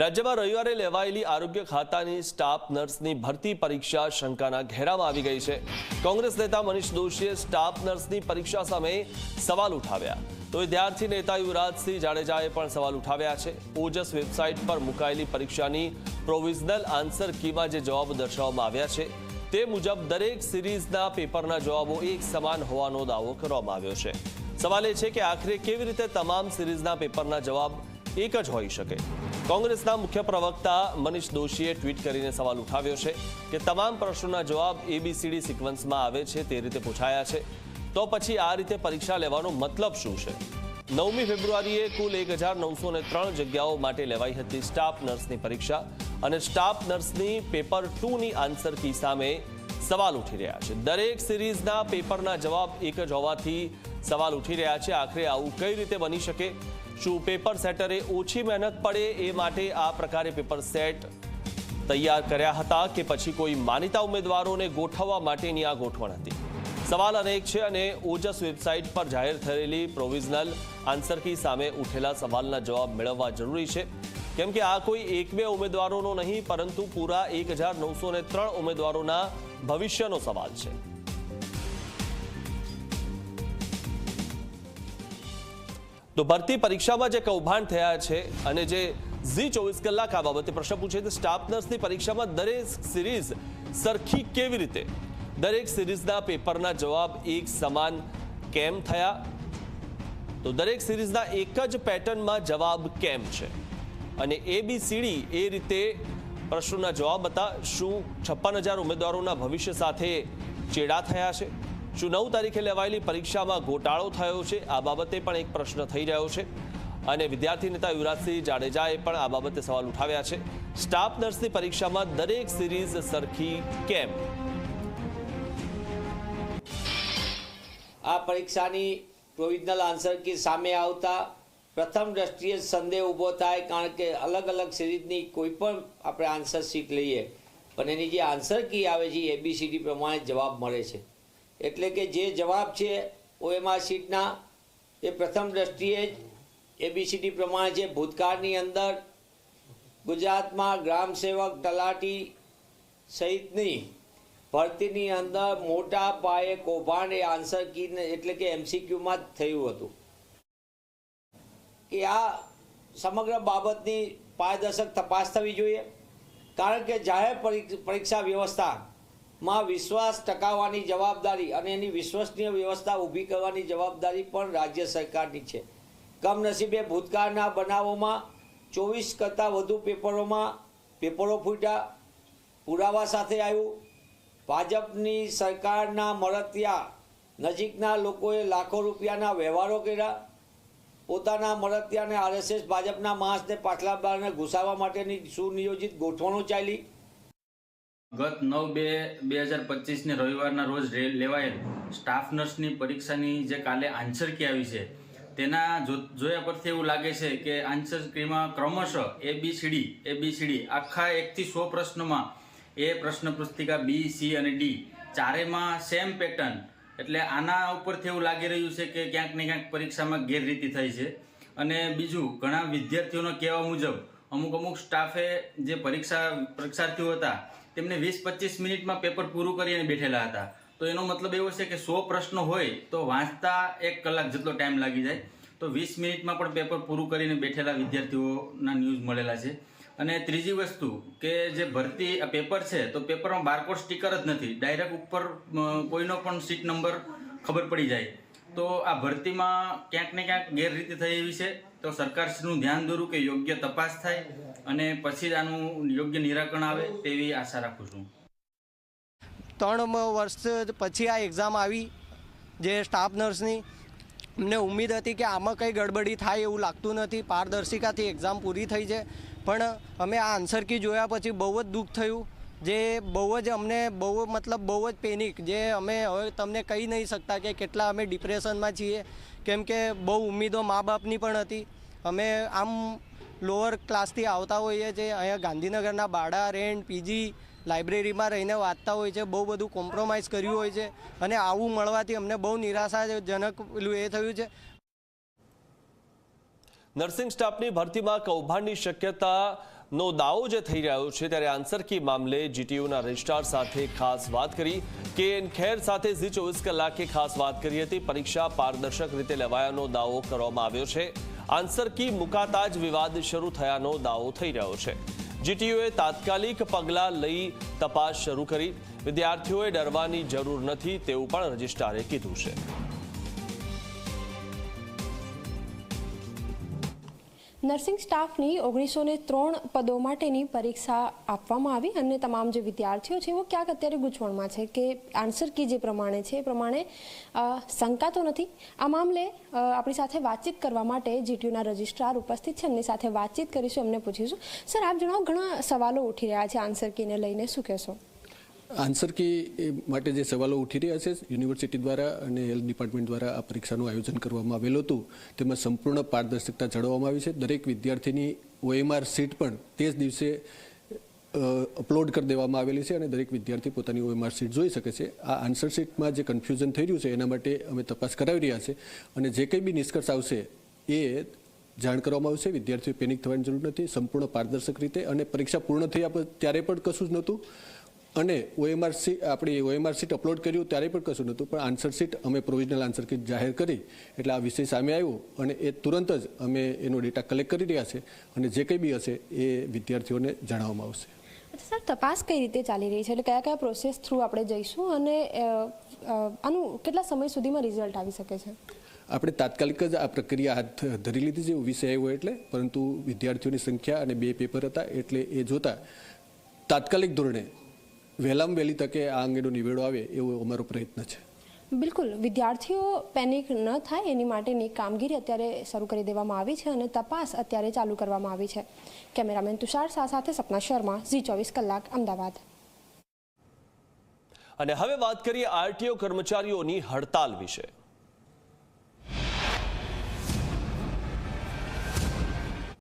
રાજ્યમાં રવિવારે લેવાયેલી આરોગ્ય ખાતાની સ્ટાફ નર્સની ભરતી પરીક્ષા શંકાના ઘેરામાં આવી ગઈ છે. કોંગ્રેસ નેતા મનીષ દોશીએ સ્ટાફ નર્સની પરીક્ષા સામે સવાલ ઉઠાવ્યા. તો વિદ્યાર્થી નેતા યુવરાજસિંહ જાડેજાએ પણ સવાલ ઉઠાવ્યા છે. ઓજસ વેબસાઇટ પર મુકાયેલી પરીક્ષાની પ્રોવિઝનલ આન્સર કીમાં જે જવાબો દર્શાવવામાં આવ્યા છે, તે મુજબ દરેક સિરીઝના પેપરના જવાબો એક સમાન હોવાનો દાવો કરવામાં આવ્યો છે. સવાલ એ છે કે આખરે કેવી રીતે તમામ સિરીઝના પેપરના જવાબ એક જ હોઈ શકે? કોંગ્રેસના મુખ્ય પ્રવક્તા મનીષ દોશીએ ટ્વીટ કરીને સવાલ ઉઠાવ્યો છે કે તમામ પ્રશ્નોના જવાબ એબીસીડી સિક્વન્સમાં આવે છે તે રીતે પૂછાયા છે. તો પછી આ રીતે પરીક્ષા લેવાનો મતલબ શું છે? નવમી ફેબ્રુઆરીએ કુલ એક જગ્યાઓ માટે લેવાઈ હતી સ્ટાફ નર્સની પરીક્ષા અને સ્ટાફ નર્સની પેપર ટુની આન્સર કી સામે સવાલ ઉઠી રહ્યા છે. દરેક સિરીઝના પેપરના જવાબ એક જ હોવાથી સવાલ ઉઠી રહ્યા છે. આખરે આવું કઈ રીતે બની શકે? શું પેપર સેટરે ઓછી મહેનત પડે એ માટે આ પ્રકારે પેપર સેટ તૈયાર કર્યા હતા કે પછી કોઈ માનીતા ઉમેદવારોને ગોઠવવા માટેની આ ગોઠવણ હતી. સવાલ અનેક છે અને ઓજસ વેબસાઇટ પર જાહેર થયેલી પ્રોવિઝનલ આન્સર કી સામે ઉઠેલા સવાલના જવાબ મેળવવા જરૂરી છે. કેમ કે આ કોઈ એક બે ઉમેદવારોનો નહીં, પરંતુ પૂરા એક ઉમેદવારોના ભવિષ્યનો સવાલ છે. તો ભરતી પરીક્ષામાં જે કૌભાંડ થયા છે અને જે ઝી ચોવીસ કલાક આ બાબતે પ્રશ્ન પૂછે તો સ્ટાફ નર્સની પરીક્ષામાં દરેક સિરીઝ સરખી કેવી રીતે? દરેક સિરીઝના પેપરના જવાબ એક સમાન કેમ થયા? તો દરેક સિરીઝના એક જ પેટર્નમાં જવાબ કેમ છે? અને એ બી સીડી એ રીતે પ્રશ્નોના જવાબ હતા. શું છપ્પન હજાર ઉમેદવારોના ભવિષ્ય સાથે ચેડા થયા છે? શું નવ તારીખે લેવાયેલી પરીક્ષામાં ગોટાળો થયો છે. આ બાબતે પણ એક પ્રશ્ન થઈ રહ્યો છે. અને વિદ્યાર્થી નેતા યુવરાજસિંહ જાડેજાએ પણ આ બાબતે સવાલ ઉઠાવ્યા છે. સ્ટાફ નર્સની પરીક્ષામાં દરેક સિરીઝ સરખી કેમ? આ પરીક્ષાની પ્રોવિઝનલ આન્સર કી સામે આવતા પ્રથમ દ્રષ્ટિએ સંદેહ ઊભો થાય, કારણ કે અલગ અલગ સિરીઝની કોઈ પણ આપણે આન્સર શીટ લઈએ. પણ એની જે આન્સર કી આવે છે એબીસીડી પ્રમાણે જવાબ મળે છે. એટલે કે જે જવાબ છે ઓએમઆર શીટના, એ પ્રથમ દ્રષ્ટિએ જ એબીસીડી પ્રમાણે છે. ભૂતકાળની અંદર ગુજરાતમાં ગ્રામ સેવક તલાટી સહિતની ભરતીની અંદર મોટા પાયે કૌભાંડ એ આન્સર કી એટલે કે એમસીક્યુમાં જ થયું હતું. કે આ સમગ્ર બાબતની પારદર્શક તપાસ થવી જોઈએ. કારણ કે જાહેર પરીક્ષા પરીક્ષા વ્યવસ્થામાં વિશ્વાસ ટકાવવાની જવાબદારી અને એની વિશ્વસનીય વ્યવસ્થા ઊભી કરવાની જવાબદારી પણ રાજ્ય સરકારની છે. કમનસીબે ભૂતકાળના બનાવોમાં ચોવીસ કરતાં વધુ પેપરોમાં પેપરો ફૂટ્યા, પુરાવા સાથે આવ્યું. ભાજપની સરકારના મળતિયા નજીકના લોકોએ લાખો રૂપિયાના વ્યવહારો કર્યા. પોતાના મળતિયાને આરએસએસ, ભાજપના માણસને પાછલા બારને ઘુસાવવા માટેની સુનિયોજિત ગોઠવણો ચાલી. ગત નવ બે બે હજાર પચીસને રવિવારના રોજ લેવાયેલ સ્ટાફ નર્સની પરીક્ષાની જે કાલે આન્સર કી આવી છે, તેના જોયા પરથી એવું લાગે છે કે આન્સર કીમાં ક્રમશઃ એ બી સીડી એ બી સીડી આખા એકથી સો પ્રશ્નોમાં એ પ્રશ્ન પુસ્તિકા બી સી અને ડી ચારેમાં સેમ પેટર્ન એટલે આના ઉપરથી એવું લાગી રહ્યું છે કે ક્યાંક ને ક્યાંક પરીક્ષામાં ગેરરીતિ થઈ છે. અને બીજું, ઘણા વિદ્યાર્થીઓનો કહેવા મુજબ અમુક અમુક સ્ટાફે જે પરીક્ષા, પરીક્ષાર્થીઓ હતા તેમને વીસ પચીસ મિનિટમાં પેપર પૂરું કરીને બેઠેલા હતા. તો એનો મતલબ એવો છે કે સો પ્રશ્નો હોય તો વાંચતા એક કલાક જેટલો ટાઈમ લાગી જાય. તો વીસ મિનિટમાં પણ પેપર પૂરું કરીને બેઠેલા વિદ્યાર્થીઓના ન્યૂઝ મળેલા છે. અને ત્રીજી વસ્તુ કે જે ભરતી પેપર છે, તો પેપરમાં બારકોડ સ્ટીકર જ નથી. ડાયરેક્ટ ઉપર કોઈનો પણ સીટ નંબર ખબર પડી જાય. તો આ ભરતીમાં ક્યાંક ને ક્યાંક ગેરરીતિ થઈ એવી છે. તો સરકારશ્રીનું ધ્યાન દોરું કે યોગ્ય તપાસ થાય. અને પછી જ આનું યોગ્ય નિરાકરણ આવે તેવી આશા રાખું છું. ત્રણ વર્ષ પછી આ એક્ઝામ આવી, જે સ્ટાફ નર્સની અમને ઉમ્મીદ હતી કે આમાં કંઈ ગડબડી થાય એવું લાગતું નથી, પારદર્શિકાથી એક્ઝામ પૂરી થઈ છે. પણ અમે આ આન્સર કી જોયા પછી બહુ જ દુઃખ થયું. જે બહુ જ અમને બહુ મતલબ બહુ જ પેનિક જે અમે હવે તમને કહી નહીં શકતા કે કેટલા અમે ડિપ્રેશનમાં છીએ. કેમ કે બહુ ઉમ્મીદો મા બાપની પણ હતી. અમે આમ લોઅર ક્લાસથી આવતા હોઈએ છે અહીંયા ગાંધીનગરના બાડા રેન્ટ પીજી લાઇબ્રેરીમાં રહીને વાંચતા હોય છે બહુ બધું કોમ્પ્રોમાઇઝ કર્યું હોય છે અને આવું મળવાથી અમને બહુ નિરાશાજનક પેલું એ થયું છે. નર્સિંગ સ્ટાફની ભરતીમાં કૌભાંડની શક્યતાનો દાવો જે થઈ રહ્યો છે ત્યારે આન્સર કી મામલે જીટીયુના રજિસ્ટ્રાર સાથે ખાસ વાત કરી. કે એન ખેર સાથે ઝી ચોવીસ કલાકે ખાસ વાત કરી હતી. પરીક્ષા પારદર્શક રીતે લેવાયાનો દાવો કરવામાં આવ્યો છે. આન્સર કી મુકાતા જ વિવાદ શરૂ થયાનો દાવો થઈ રહ્યો છે. જીટીયુએ તાત્કાલિક પગલાં લઈ તપાસ શરૂ કરી. વિદ્યાર્થીઓએ ડરવાની જરૂર નથી તેવું પણ રજિસ્ટ્રારે કીધું છે. નર્સિંગ સ્ટાફની ઓગણીસો ને ત્રણ પદો માટેની પરીક્ષા આપવામાં આવી અને તમામ જે વિદ્યાર્થીઓ છે એવો ક્યાંક અત્યારે ગૂંચવણમાં છે કે આન્સર કી જે પ્રમાણે છે, એ પ્રમાણે શંકા તો નથી. આ મામલે આપણી સાથે વાતચીત કરવા માટે જીટીયુના રજિસ્ટ્રાર ઉપસ્થિત છે. એમની સાથે વાતચીત કરીશું, એમને પૂછીશું. સર, આપ જણાવો, ઘણા સવાલો ઉઠી રહ્યા છે આન્સર કીને લઈને. શું કહેશો? આન્સર કી માટે જે સવાલો ઉઠી રહ્યા છે, યુનિવર્સિટી દ્વારા અને હેલ્થ ડિપાર્ટમેન્ટ દ્વારા આ પરીક્ષાનું આયોજન કરવામાં આવેલું હતું, તેમાં સંપૂર્ણ પારદર્શકતા જાળવવામાં આવી છે. દરેક વિદ્યાર્થીની ઓએમઆર સીટ પણ તે જ દિવસે અપલોડ કરી દેવામાં આવેલી છે અને દરેક વિદ્યાર્થી પોતાની ઓએમઆર સીટ જોઈ શકે છે. આ આન્સર સીટમાં જે કન્ફ્યુઝન થઈ રહ્યું છે, એના માટે અમે તપાસ કરાવી રહ્યા છે અને જે કંઈ બી નિષ્કર્ષ આવશે, એ જાણ કરવામાં આવશે. વિદ્યાર્થીઓ પેનિક થવાની જરૂર નથી. સંપૂર્ણ પારદર્શક રીતે અને પરીક્ષા પૂર્ણ થયા પછી ત્યારે પણ કશું જ નહોતું. અને ઓએમઆર સીટ આપણી ઓએમઆર સીટ અપલોડ કર્યું ત્યારે પણ કશું નહોતું પણ આન્સર સીટ અમે પ્રોવિઝનલ આન્સર કીટ જાહેર કરી એટલે આ વિષય સામે આવ્યો અને એ તુરંત જ અમે એનો ડેટા કલેક્ટ કરી રહ્યા છે અને જે કંઈ બી હશે એ વિદ્યાર્થીઓને જણાવવામાં આવશે. સર તપાસ કઈ રીતે ચાલી રહી છે? એટલે કયા કયા પ્રોસેસ થ્રુ આપણે જઈશું અને આનું કેટલા સમય સુધીમાં રિઝલ્ટ આવી શકે છે? આપણે તાત્કાલિક જ આ પ્રક્રિયા હાથ ધરી લીધી છે વિષય આવ્યો એટલે પરંતુ વિદ્યાર્થીઓની સંખ્યા અને બે પેપર હતા એટલે એ જોતા તાત્કાલિક ધોરણે વહેલામાં વહેલી તકે આ અંગેનો નિવેડો આવે એવો અમારો પ્રયત્ન છે. બિલકુલ. વિદ્યાર્થીઓ પેનિક ન થાય એની માટેની કામગીરી અત્યારે શરૂ કરી દેવામાં આવી છે અને તપાસ અત્યારે ચાલુ કરવામાં આવી છે. કેમેરામેન તુષાર શાહ સાથે સપના શર્મા ઝી ચોવીસ કલાક અમદાવાદ. અને હવે વાત કરીએ આરટીઓ કર્મચારીઓની હડતાલ વિશે.